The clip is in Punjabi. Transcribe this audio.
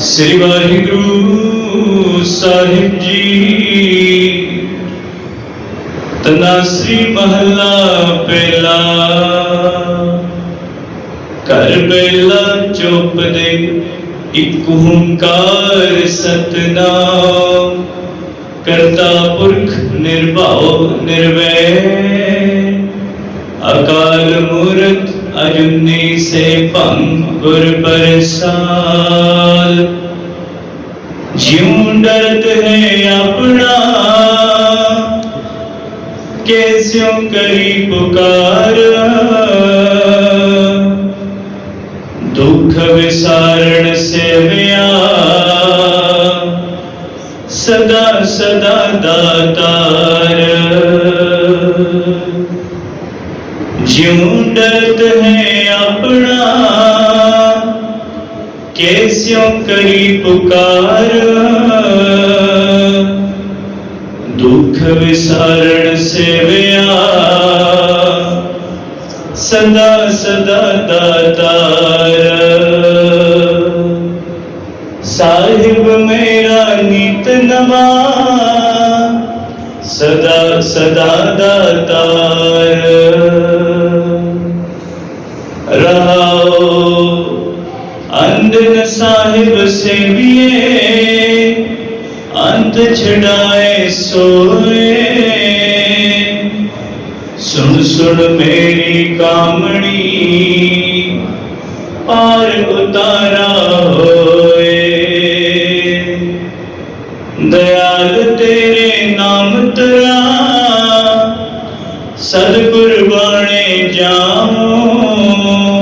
ਸ੍ਰੀ ਵਾਹਿਗੁਰੂ ਸਾਹਿਬ ਜੀ ਤਨਾਸਰੀ ਮਹੱਲਾ ਪਹਿਲਾ ਕਰ ਬੇਲਾ ਚੁੱਪ ਦੇ ਇੱਕ ਓੰਕਾਰ ਸਤਨਾਮ ਕਰਤਾ ਪੁਰਖ ਨਿਰਭਉ ਨਿਰਵੈਰ ਅਕਾਲ ਮੂਰਤ अरुणि से पंकुर परसाल ज्यूं डरत है अपना, कैस्यों करी पुकार। दुख विसारण से व्या सदा सदा दाता। ਜਿਉਂ ਡਰਤ ਹੈ ਆਪਣਾ ਕੈਸਿਉ ਕਰੀ ਪੁਕਾਰ। ਦੁਖ ਵਿਸਾਰਣ ਸੇਵਿਆ, ਸਦਾ ਸਦਾ ਦਾਤਾਰ। ਸਾਹਿਬ ਮੇਰਾ ਨਿਤ ਨਵਾ, ਸਦਾ ਸਦਾ ਦਾਤਾਰ। ਅੰਦਨ ਸਾਹਿਬ ਸੇਵੀਏ, ਅੰਤ ਛਡਾਏ ਸੋਏ। ਸੁਣ ਸੁਣ ਮੇਰੀ ਕਾਮਣੀ, ਪਾਰ ਉਤਾਰਾ ਹੋਏ। ਦਇਆਲ ਤੇਰੇ ਨਾਮ ਤਰਾ, ਸਤਿਗੁਰ ਬਾਣੇ ਜਾਉ।